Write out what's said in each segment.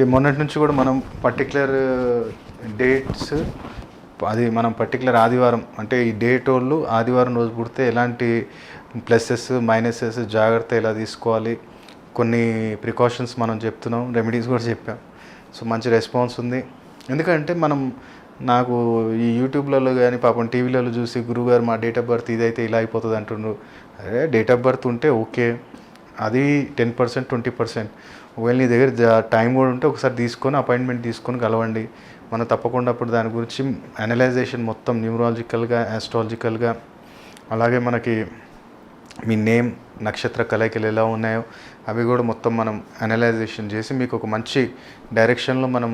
Okay మొన్నటి నుంచి కూడా మనం పర్టికులర్ డేట్స్ uh, అది మనం పర్టికులర్ ఆదివారం అంటే ఈ డేట్ వాళ్ళు ఆదివారం రోజు పుడితే ఎలాంటి ప్లసెస్ మైనసెస్ జాగ్రత్త ఎలా తీసుకోవాలి? కొన్ని ప్రికాషన్స్ మనం చెప్తున్నాం రెమెడీస్ కూడా చెప్పాం. సో మంచి రెస్పాన్స్ ఉంది. ఎందుకంటే మనం నాకు ఈ యూట్యూబ్లలో కానీ పాపం టీవీలలో చూసి గురుగారు మా డేట్ ఆఫ్ బర్త్ ఇదైతే ఇలా అయిపోతుంది అంటుండ్రు అదే డేట్ ఆఫ్ బర్త్ ఉంటే ఓకే. అది టెన్ పర్సెంట్ ట్వంటీ పర్సెంట్ ఒకవేళ నీ దగ్గర టైం కూడా ఉంటే ఒకసారి తీసుకొని అపాయింట్మెంట్ తీసుకొని కలవండి. మనం తప్పకుండా అప్పుడు దాని గురించి అనలైజేషన్ మొత్తం న్యూమరాలజికల్గా ఆస్ట్రాలజికల్గా అలాగే మనకి మీ నేమ్ నక్షత్ర కలయికలు ఎలా ఉన్నాయో అవి కూడా మొత్తం మనం అనలైజేషన్ చేసి మీకు ఒక మంచి డైరెక్షన్లో మనం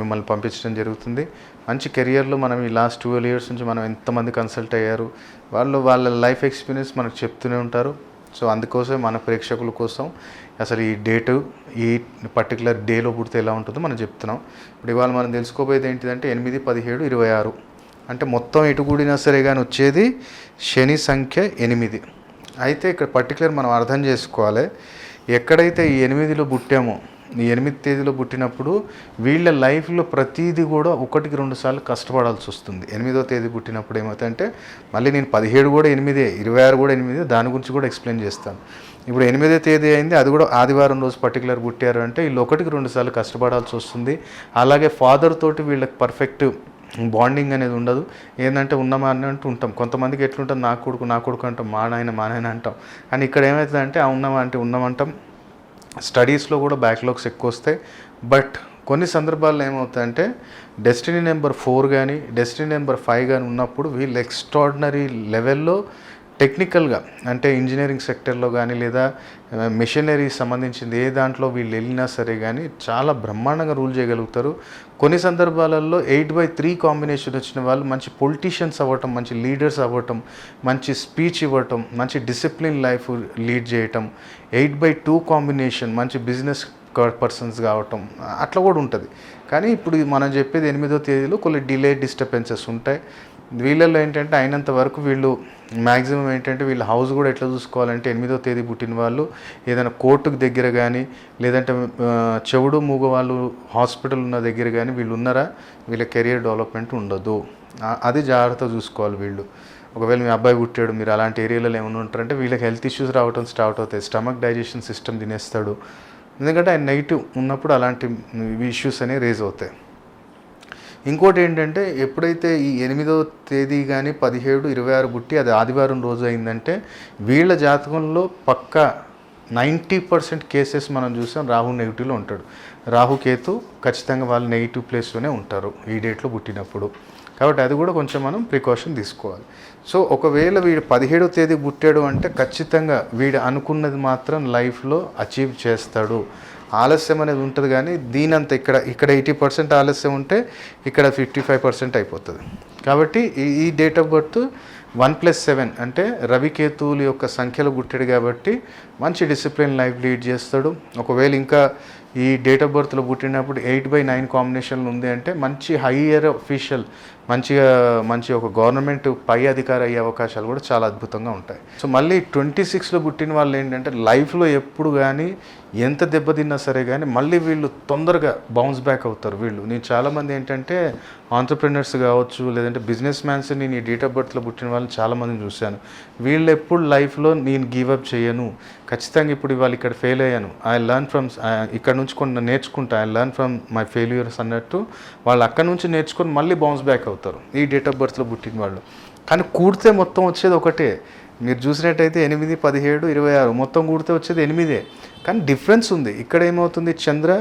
మిమ్మల్ని పంపించడం జరుగుతుంది. మంచి కెరియర్లో మనం ఈ లాస్ట్ ట్వెల్వ్ ఇయర్స్ నుంచి మనం ఎంతమంది కన్సల్ట్ అయ్యారు వాళ్ళు వాళ్ళ లైఫ్ ఎక్స్పీరియన్స్ మనకు చెప్తూనే ఉంటారు. సో అందుకోసం మన ప్రేక్షకుల కోసం అసలు ఈ డేటు ఈ పర్టికులర్ డేలో పుడితే ఎలా ఉంటుందో మనం చెప్తున్నాం. ఇప్పుడు ఇవాళ మనం తెలుసుకోబోయేది ఏంటిదంటే ఎనిమిది పదిహేడు ఇరవై ఆరు. అంటే మొత్తం ఎటు కూడినా సరే కానీ వచ్చేది శని సంఖ్య ఎనిమిది. అయితే ఇక్కడ పర్టికులర్ మనం అర్థం చేసుకోవాలి. ఎక్కడైతే ఈ ఎనిమిదిలో పుట్టామో ఈ ఎనిమిది తేదీలో పుట్టినప్పుడు వీళ్ళ లైఫ్లో ప్రతిదీ కూడా ఒకటికి రెండు సార్లు కష్టపడాల్సి వస్తుంది. ఎనిమిదో తేదీ పుట్టినప్పుడు ఏమవుతాయంటే మళ్ళీ నేను పదిహేడు కూడా ఎనిమిదే ఇరవై ఆరు కూడా ఎనిమిదే దాని గురించి కూడా ఎక్స్ప్లెయిన్ చేస్తాను. ఇప్పుడు ఎనిమిదో తేదీ అయింది అది కూడా ఆదివారం రోజు పర్టికులర్ పుట్టారు అంటే వీళ్ళు ఒకటికి రెండు సార్లు కష్టపడాల్సి వస్తుంది. అలాగే ఫాదర్ తోటి వీళ్ళకి పర్ఫెక్ట్ బాండింగ్ అనేది ఉండదు. ఏంటంటే ఉన్నమా అన్నట్టు ఉంటాం. కొంతమందికి ఎట్లుంటుంది నా కొడుకు నా కొడుకు అంటాం మా నాయన మా నాయన అంటాం. కానీ ఇక్కడ ఏమవుతుందంటే ఆ ఉన్నమా అంటే ఉన్నామంటాం. స్టడీస్లో కూడా బ్యాక్లాగ్స్ ఎక్కువ వస్తాయి. బట్ కొన్ని సందర్భాల్లో ఏమవుతాయంటే డెస్టినీ నెంబర్ ఫోర్ కానీ డెస్టినీ నెంబర్ ఫైవ్ కానీ ఉన్నప్పుడు వీళ్ళు ఎక్స్ట్రాడినరీ లెవెల్లో టెక్నికల్గా అంటే ఇంజనీరింగ్ సెక్టర్లో కానీ లేదా మిషనరీ సంబంధించింది ఏ దాంట్లో వీళ్ళు వెళ్ళినా సరే కానీ చాలా బ్రహ్మాండంగా రూల్ చేయగలుగుతారు. కొన్ని సందర్భాలలో ఎయిట్ బై త్రీ కాంబినేషన్ వచ్చిన వాళ్ళు మంచి పొలిటీషియన్స్ అవ్వటం మంచి లీడర్స్ అవ్వటం మంచి స్పీచ్ ఇవ్వటం మంచి డిసిప్లిన్ లైఫ్ లీడ్ చేయటం ఎయిట్ బై టూ కాంబినేషన్ మంచి బిజినెస్ పర్సన్స్ కావటం అట్లా కూడా ఉంటుంది. కానీ ఇప్పుడు మనం చెప్పేది ఎనిమిదో తేదీలో కొన్ని డిలే డిస్టర్బెన్సెస్ ఉంటాయి. వీళ్ళల్లో ఏంటంటే అయినంత వరకు వీళ్ళు మ్యాక్సిమం ఏంటంటే వీళ్ళ హౌస్ కూడా ఎట్లా చూసుకోవాలంటే ఎనిమిదో తేదీ పుట్టిన వాళ్ళు ఏదైనా కోర్టుకు దగ్గర కానీ లేదంటే చెవుడు మూగ వాళ్ళు హాస్పిటల్ ఉన్న దగ్గర కానీ వీళ్ళు ఉన్నారా వీళ్ళ కెరియర్ డెవలప్మెంట్ ఉండదు. అది జాగ్రత్త చూసుకోవాలి వీళ్ళు. ఒకవేళ మీ అబ్బాయి పుట్టాడు మీరు అలాంటి ఏరియాలలో ఏమైనా ఉంటారంటే వీళ్ళకి హెల్త్ ఇష్యూస్ రావడం స్టార్ట్ అవుతాయి. స్టమక్ డైజెషన్ సిస్టమ్ తినేస్తాడు. ఎందుకంటే ఆయన నెగిటివ్ ఉన్నప్పుడు అలాంటి ఇష్యూస్ అనేవి రేజ్ అవుతాయి. ఇంకోటి ఏంటంటే ఎప్పుడైతే ఈ ఎనిమిదో తేదీ కానీ పదిహేడు ఇరవై ఆరు పుట్టి అది ఆదివారం రోజు అయిందంటే వీళ్ళ జాతకంలో పక్క నైంటీ పర్సెంట్ కేసెస్ మనం చూసాం రాహు నెగిటివ్లో ఉంటాడు. రాహు కేతు ఖచ్చితంగా వాళ్ళు నెగిటివ్ ప్లేస్లోనే ఉంటారు ఈ డేట్లో పుట్టినప్పుడు. కాబట్టి అది కూడా కొంచెం మనం ప్రికాషన్ తీసుకోవాలి. సో ఒకవేళ వీడు పదిహేడో తేదీ పుట్టాడు అంటే ఖచ్చితంగా వీడు అనుకున్నది మాత్రం లైఫ్లో అచీవ్ చేస్తాడు. ఆలస్యం అనేది ఉంటుంది కానీ దీనంత ఇక్కడ ఇక్కడ ఎయిటీ పర్సెంట్ ఆలస్యం ఉంటే ఇక్కడ ఫిఫ్టీ ఫైవ్ పర్సెంట్ అయిపోతుంది. కాబట్టి ఈ ఈ date of birth one plus seven అంటే రవికేతువుల యొక్క సంఖ్యలో పుట్టాడు కాబట్టి మంచి డిసిప్లిన్ లైఫ్ లీడ్ చేస్తాడు. ఒకవేళ ఇంకా ఈ డేట్ ఆఫ్ బర్త్లో పుట్టినప్పుడు ఎయిట్ బై నైన్ కాంబినేషన్లో ఉంది అంటే మంచి హయ్యర్ అఫీషియల్ మంచిగా మంచి ఒక గవర్నమెంట్ పై అధికారి అయ్యే అవకాశాలు కూడా చాలా అద్భుతంగా ఉంటాయి. సో మళ్ళీ ట్వంటీ సిక్స్లో పుట్టిన వాళ్ళు ఏంటంటే లైఫ్లో ఎప్పుడు కానీ ఎంత దెబ్బతిన్నా సరే కానీ మళ్ళీ వీళ్ళు తొందరగా బౌన్స్ బ్యాక్ అవుతారు వీళ్ళు. నేను చాలామంది ఏంటంటే ఆంటర్ప్రినర్స్ కావచ్చు లేదంటే బిజినెస్ మ్యాన్స్ నేను ఈ డేట్ ఆఫ్ బర్త్లో పుట్టిన వాళ్ళని చాలామందిని చూశాను. వీళ్ళు ఎప్పుడు లైఫ్లో నేను గివ్ అప్ చేయను. ఖచ్చితంగా ఇప్పుడు వాళ్ళు ఇక్కడ ఫెయిల్ అయ్యాను. ఐ లర్న్ ఫ్రమ్ ఇక్కడ నుంచి కొన్ని నేర్చుకుంటా I learn from my failures అన్నట్టు వాళ్ళు అక్కడ నుంచి నేర్చుకొని మళ్ళీ బౌన్స్ బ్యాక్ అవుతారు. ఈ డేట్ ఆఫ్ బర్త్లో పుట్టిన వాళ్ళు. కానీ కూడితే మొత్తం వచ్చేది ఒకటే. మీరు చూసినట్టయితే ఎనిమిది పదిహేడు ఇరవై ఆరు మొత్తం కూడితే వచ్చేది ఎనిమిదే. కానీ డిఫరెన్స్ ఉంది. ఇక్కడ ఏమవుతుంది? చంద్ర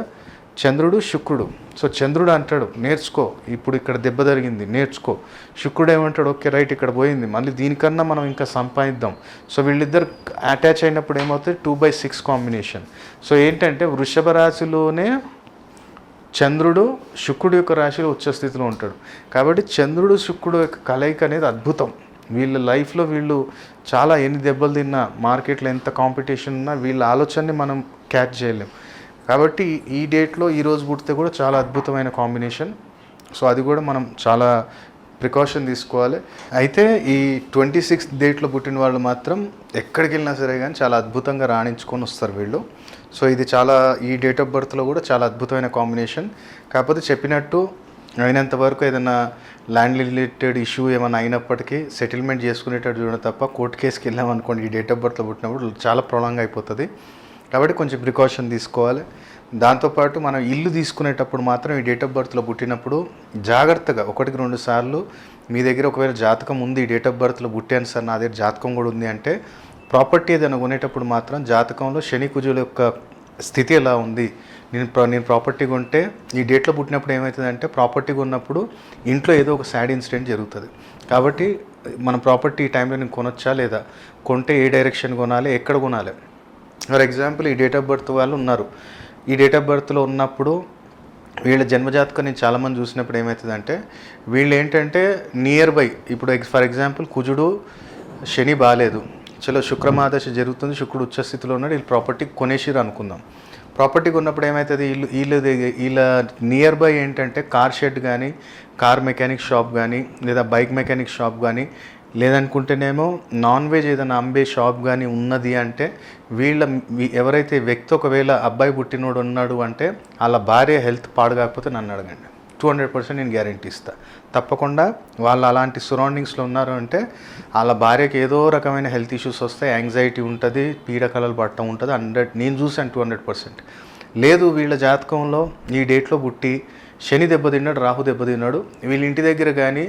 చంద్రుడు శుక్రుడు. సో చంద్రుడు అంటాడు నేర్చుకో. ఇప్పుడు ఇక్కడ దెబ్బ జరిగింది నేర్చుకో. శుక్రుడు ఏమంటాడు ఓకే రైట్ ఇక్కడ పోయింది. మళ్ళీ దీనికన్నా మనం ఇంకా సంపాదిద్దాం. సో వీళ్ళిద్దరు అటాచ్ అయినప్పుడు ఏమవుతుంది? Two by six combination. So ఏంటంటే వృషభ రాశిలోనే చంద్రుడు శుక్రుడు యొక్క రాశిలో ఉచ్చ స్థితిలో ఉంటాడు. కాబట్టి చంద్రుడు శుక్రుడు యొక్క కలయిక అనేది అద్భుతం. వీళ్ళ లైఫ్లో వీళ్ళు చాలా ఎన్ని దెబ్బలు తిన్నా మార్కెట్లో ఎంత కాంపిటీషన్ ఉన్నా వీళ్ళ ఆలోచనని మనం క్యాచ్ చేయలేం. కాబట్టి ఈ డేట్లో ఈ రోజు పుడితే కూడా చాలా అద్భుతమైన కాంబినేషన్. సో అది కూడా మనం చాలా ప్రికాషన్ తీసుకోవాలి. అయితే ఈ ట్వంటీ సిక్స్త్ డేట్లో పుట్టిన వాళ్ళు మాత్రం ఎక్కడికి వెళ్ళినా సరే కానీ చాలా అద్భుతంగా రాణించుకొని వస్తారు వీళ్ళు. సో ఇది చాలా ఈ డేట్ ఆఫ్ బర్త్లో కూడా చాలా అద్భుతమైన కాంబినేషన్. కాకపోతే చెప్పినట్టు అయినంత వరకు ఏదైనా ల్యాండ్ రిలేటెడ్ ఇష్యూ ఏమైనా అయినప్పటికీ సెటిల్మెంట్ చేసుకునేటట్టు చూడడం తప్ప కోర్టు కేసుకి వెళ్ళాం అనుకోండి ఈ డేట్ ఆఫ్ బర్త్లో పుట్టినప్పుడు చాలా ప్రొలాంగ్ అయిపోతుంది. కాబట్టి కొంచెం ప్రికాషన్ తీసుకోవాలి. దాంతోపాటు మనం ఇల్లు తీసుకునేటప్పుడు మాత్రం ఈ డేట్ ఆఫ్ బర్త్లో పుట్టినప్పుడు జాగ్రత్తగా ఒకటికి రెండు సార్లు మీ దగ్గర ఒకవేళ జాతకం ఉంది ఈ డేట్ ఆఫ్ బర్త్లో పుట్టాను సార్ నా దగ్గర జాతకం కూడా ఉంది అంటే ప్రాపర్టీ ఏదైనా కొనేటప్పుడు మాత్రం జాతకంలో శని కుజుల యొక్క స్థితి ఎలా ఉంది నేను ప్రా- నేను ప్రాపర్టీ కొంటే ఈ డేట్లో పుట్టినప్పుడు ఏమవుతుందంటే ప్రాపర్టీ కొన్నప్పుడు ఇంట్లో ఏదో ఒక సాడ్ ఇన్సిడెంట్ జరుగుతుంది. కాబట్టి మన ప్రాపర్టీ ఈ టైంలో నేను కొనొచ్చా లేదా? కొంటే ఏ డైరెక్షన్ కొనాలి? ఎక్కడ కొనాలి? ఫర్ ఎగ్జాంపుల్ ఈ డేట్ ఆఫ్ బర్త్ వాళ్ళు ఉన్నారు. ఈ డేట్ ఆఫ్ బర్త్లో ఉన్నప్పుడు వీళ్ళ జన్మజాతకం నేను చాలామంది చూసినప్పుడు ఏమవుతుందంటే వీళ్ళు ఏంటంటే నియర్ బై ఇప్పుడు ఎగ్ ఫర్ ఎగ్జాంపుల్ కుజుడు శని బాగాలేదు చలో శుక్రమాదశ జరుగుతుంది శుక్రుడు ఉచ్చస్థితిలో ఉన్నాడు వీళ్ళు ప్రాపర్టీ కొనేసిరు అనుకుందాం. ప్రాపర్టీ కొన్నప్పుడు ఏమవుతుంది వీళ్ళు వీళ్ళు వీళ్ళ నియర్ బై ఏంటంటే కార్ షెడ్ కానీ కార్ మెకానిక్ షాప్ కానీ లేదా బైక్ మెకానిక్ షాప్ కానీ లేదనుకుంటేనేమో నాన్ వెజ్ ఏదైనా అమ్మే షాప్ కానీ ఉన్నది అంటే వీళ్ళ ఎవరైతే వ్యక్తి ఒకవేళ అబ్బాయి పుట్టినోడు ఉన్నాడు అంటే వాళ్ళ భార్య హెల్త్ పాడు కాకపోతే నన్ను అడగండి. టూ హండ్రెడ్ పర్సెంట్ నేను గ్యారంటీ ఇస్తాను తప్పకుండా వాళ్ళు అలాంటి సరౌండింగ్స్లో ఉన్నారు అంటే వాళ్ళ భార్యకి ఏదో రకమైన హెల్త్ ఇష్యూస్ వస్తాయి యాంగ్జైటీ ఉంటుంది పీడకలలు పట్టడం ఉంటుంది హండ్రెడ్ నేను చూసాను టూ హండ్రెడ్ పర్సెంట్ లేదు వీళ్ళ జాతకంలో ఈ డేట్లో పుట్టి శని దెబ్బతిన్నాడు రాహు దెబ్బతిన్నాడు వీళ్ళ ఇంటి దగ్గర కానీ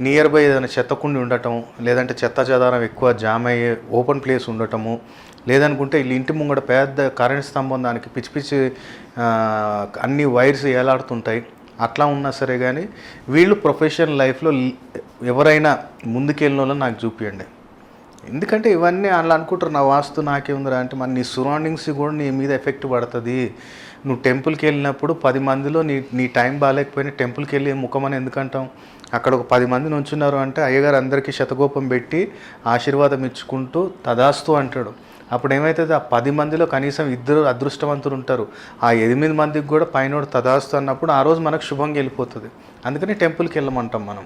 నియర్ బై ఏదైనా చెత్త కుండి ఉండటం లేదంటే చెత్త చెదారం ఎక్కువ జామ్ అయ్యే ఓపెన్ ప్లేస్ ఉండటము లేదనుకుంటే వీళ్ళ ఇంటి ముంగడ పెద్ద కరెంట్ స్తంభం దానికి పిచ్చి పిచ్చి అన్ని వైర్స్ ఏలాడుతుంటాయి. అట్లా ఉన్నా సరే కానీ వీళ్ళు ప్రొఫెషనల్ లైఫ్లో ఎవరైనా ముందుకెళ్ళిన వాళ్ళని నాకు చూపించండి ఎందుకంటే ఇవన్నీ అలా అనుకుంటారు నా వాస్తు నాకేముందిరా అంటే మన నీ సరౌండింగ్స్ కూడా నీ మీద ఎఫెక్ట్ పడుతుంది. నువ్వు టెంపుల్కి వెళ్ళినప్పుడు పది మందిలో నీ నీ టైం బాగాలేకపోయినా టెంపుల్కి వెళ్ళి ముఖమని ఎందుకంటాం అక్కడ ఒక పది మంది నుంచున్నారు అంటే అయ్యగారు అందరికీ శతగోపం పెట్టి ఆశీర్వాదం ఇచ్చుకుంటూ తదాస్తు అంటాడు. అప్పుడు ఏమవుతుంది ఆ పది మందిలో కనీసం ఇద్దరు అదృష్టవంతులు ఉంటారు. ఆ ఎనిమిది మందికి కూడా పైన తదాస్తు అన్నప్పుడు ఆ రోజు మనకు శుభంగా వెళ్ళిపోతుంది. అందుకని టెంపుల్కి వెళ్ళమంటాం మనం.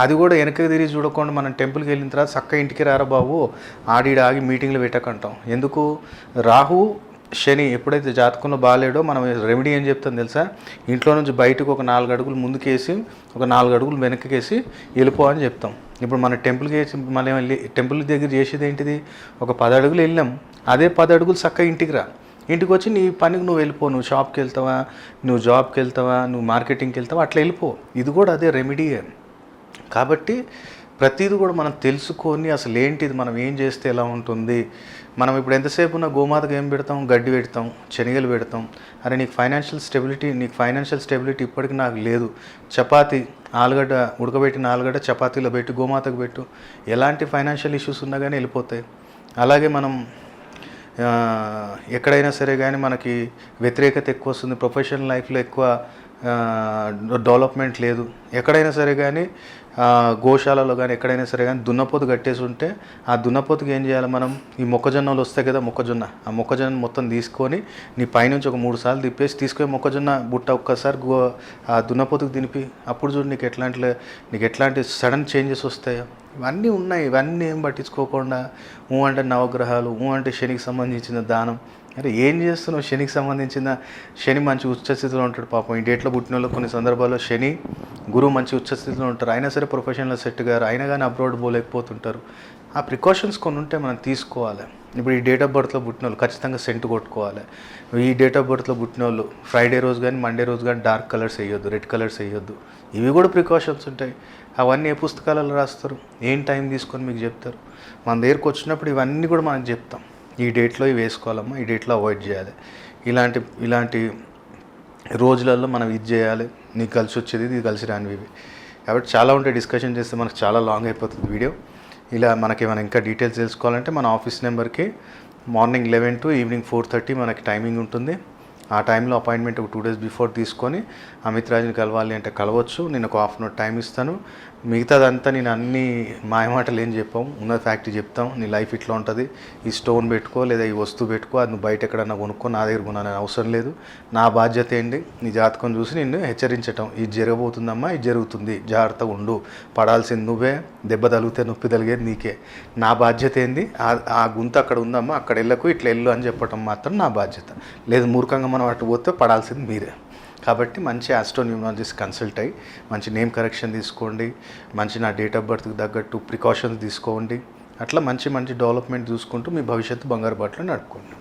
అది కూడా వెనక్కి తిరిగి చూడకుండా మనం టెంపుల్కి వెళ్ళిన తర్వాత చక్క ఇంటికి రారా బాబు ఆడి ఆగి మీటింగ్లు పెట్టకంటాం. ఎందుకు? రాహు శని ఎప్పుడైతే జాతకంలో బాగాలేడో మనం రెమెడీ ఏం చెప్తాం తెలుసా? ఇంట్లో నుంచి బయటకు ఒక నాలుగు అడుగులు ముందుకేసి ఒక నాలుగు అడుగులు వెనక్కేసి వెళ్ళిపో అని చెప్తాం. ఇప్పుడు మన టెంపుల్కి వేసి మనం వెళ్ళి టెంపుల్ దగ్గర చేసేది ఏంటిది? ఒక పది అడుగులు వెళ్ళాం అదే పది అడుగులు చక్క ఇంటికి రా. ఇంటికి వచ్చి నీ పనికి నువ్వు వెళ్ళిపో. నువ్వు షాప్కి వెళ్తావా? నువ్వు జాబ్కి వెళ్తావా? నువ్వు మార్కెటింగ్కి వెళ్తావా? అట్లా వెళ్ళిపో. ఇది కూడా అదే రెమెడీ కాబట్టి ప్రతిదీ కూడా మనం తెలుసుకొని అసలు ఏంటిది మనం ఏం చేస్తే ఎలా ఉంటుంది? మనం ఇప్పుడు ఎంతసేపు ఉన్న గోమాతకు ఏం పెడతాం? గడ్డి పెడతాం శనగలు పెడతాం. అరే నీకు ఫైనాన్షియల్ స్టెబిలిటీ నీకు ఫైనాన్షియల్ స్టెబిలిటీ ఇప్పటికి నాకు లేదు. చపాతి ఆలుగడ్డ ఉడకబెట్టిన ఆలుగడ్డ చపాతీలో పెట్టు గోమాతకు పెట్టు. ఎలాంటి ఫైనాన్షియల్ ఇష్యూస్ ఉన్నా కానీ వెళ్ళిపోతాయి. అలాగే మనం ఎక్కడైనా సరే కానీ మనకి వ్యతిరేకత ఎక్కువ వస్తుంది. ప్రొఫెషనల్ లైఫ్లో ఎక్కువ డెవలప్మెంట్ లేదు. ఎక్కడైనా సరే కానీ గోశాలలో కానీ ఎక్కడైనా సరే కానీ దున్నపోతు కట్టేసి ఉంటే ఆ దున్నపోతుకి ఏం చేయాలి మనం? ఈ మొక్కజొన్నలు వస్తాయి కదా మొక్కజొన్న. ఆ మొక్కజొన్న మొత్తం తీసుకొని నీ పైనుంచి ఒక మూడు సార్లు తిప్పేసి తీసుకొని మొక్కజొన్న బుట్ట ఒక్కసారి గో ఆ దున్నపోతుకు తినిపి. అప్పుడు చూడు నీకు ఎట్లాంటి నీకు ఎట్లాంటి సడన్ చేంజెస్ వస్తాయో. ఇవన్నీ ఉన్నాయి. ఇవన్నీ ఏం పట్టించుకోకుండా ఊ అంటే నవగ్రహాలు ఊ అంటే శనికి సంబంధించిన దానం. అరే ఏం చేస్తున్నావు? శనికి సంబంధించిన శని మంచి ఉచ్చస్థితిలో ఉంటాడు పాపం. ఈ డేట్లో పుట్టిన వాళ్ళు కొన్ని సందర్భాల్లో శని గురువు మంచి ఉచ్చస్థితిలో ఉంటారు. అయినా సరే ప్రొఫెషనల్ సెట్ గారు అయినా కానీ అబ్రాడ్ పోలేకపోతుంటారు. ఆ ప్రికాషన్స్ కొన్ని ఉంటే మనం తీసుకోవాలి. ఇప్పుడు ఈ డేట్ ఆఫ్ బర్త్లో పుట్టిన వాళ్ళు ఖచ్చితంగా సెంట్ కొట్టుకోవాలి. ఈ డేట్ ఆఫ్ బర్త్లో పుట్టిన వాళ్ళు ఫ్రైడే రోజు కానీ మండే రోజు కానీ డార్క్ కలర్స్ వేయొద్దు రెడ్ కలర్స్ వేయొద్దు. ఇవి కూడా ప్రికాషన్స్ ఉంటాయి. అవన్నీ ఏ పుస్తకాలలో రాస్తారు? ఏం టైం తీసుకొని మీకు చెప్తారు? మన దగ్గరకు వచ్చినప్పుడు ఇవన్నీ కూడా మనం చెప్తాం. ఈ డేట్లో ఇవి వేసుకోవాలమ్మా ఈ డేట్లో అవాయిడ్ చేయాలి. ఇలాంటి ఇలాంటి రోజులలో మనం ఇది చేయాలి. నీకు కలిసి వచ్చేది ఇది కలిసి రానివి ఇవి. కాబట్టి చాలా ఉంటాయి. డిస్కషన్ చేస్తే మనకు చాలా లాంగ్ అయిపోతుంది వీడియో. ఇలా మనకి ఏమైనా ఇంకా డీటెయిల్స్ తెలుసుకోవాలంటే మన ఆఫీస్ నెంబర్కి morning eleven to evening four thirty మనకి టైమింగ్ ఉంటుంది. ఆ టైంలో అపాయింట్మెంట్ ఒక టూ డేస్ బిఫోర్ తీసుకొని అమిత్ రాజుని కలవాలి అంటే కలవచ్చు. నేను ఒక హాఫ్ అన్ అవర్ టైం ఇస్తాను. మిగతాదంతా నేను అన్ని మాయమాటలు ఏం చెప్పాం. ఉన్న ఫ్యాక్టరీ చెప్తాం. నీ లైఫ్ ఇట్లా ఉంటుంది. ఈ స్టోన్ పెట్టుకో లేదా ఈ వస్తువు పెట్టుకో అది నువ్వు బయట ఎక్కడన్నా కొనుక్కో నా దగ్గర కొనాలని అవసరం లేదు. నా బాధ్యత ఏంటి? నీ జాతకం చూసి నిన్ను హెచ్చరించటం. ఇది జరగబోతుందమ్మా ఇది జరుగుతుంది. జాగ్రత్తగా ఉండు. పడాల్సింది నువ్వే. దెబ్బ తగిలితే నొప్పి తగిలేది నీకే. నా బాధ్యత ఏంది? ఆ- ఆ గుంత అక్కడ ఉందమ్మా అక్కడ వెళ్ళకు ఇట్లా వెళ్ళు అని చెప్పటం మాత్రం నా బాధ్యత. లేదు మూర్ఖంగా మనం అటు పోతే పడాల్సింది మీరే. కాబట్టి మంచి ఆస్ట్రోన్యూమాలజిస్ట్ కన్సల్ట్ అయ్యి మంచి నేమ్ కరెక్షన్ తీసుకోండి మంచి నా డేట్ ఆఫ్ బర్త్కి తగ్గట్టు ప్రికాషన్స్ తీసుకోండి అట్లా మంచి మంచి డెవలప్మెంట్ చూసుకుంటూ మీ భవిష్యత్తు బంగారు బాటలో నడుపుకోండి.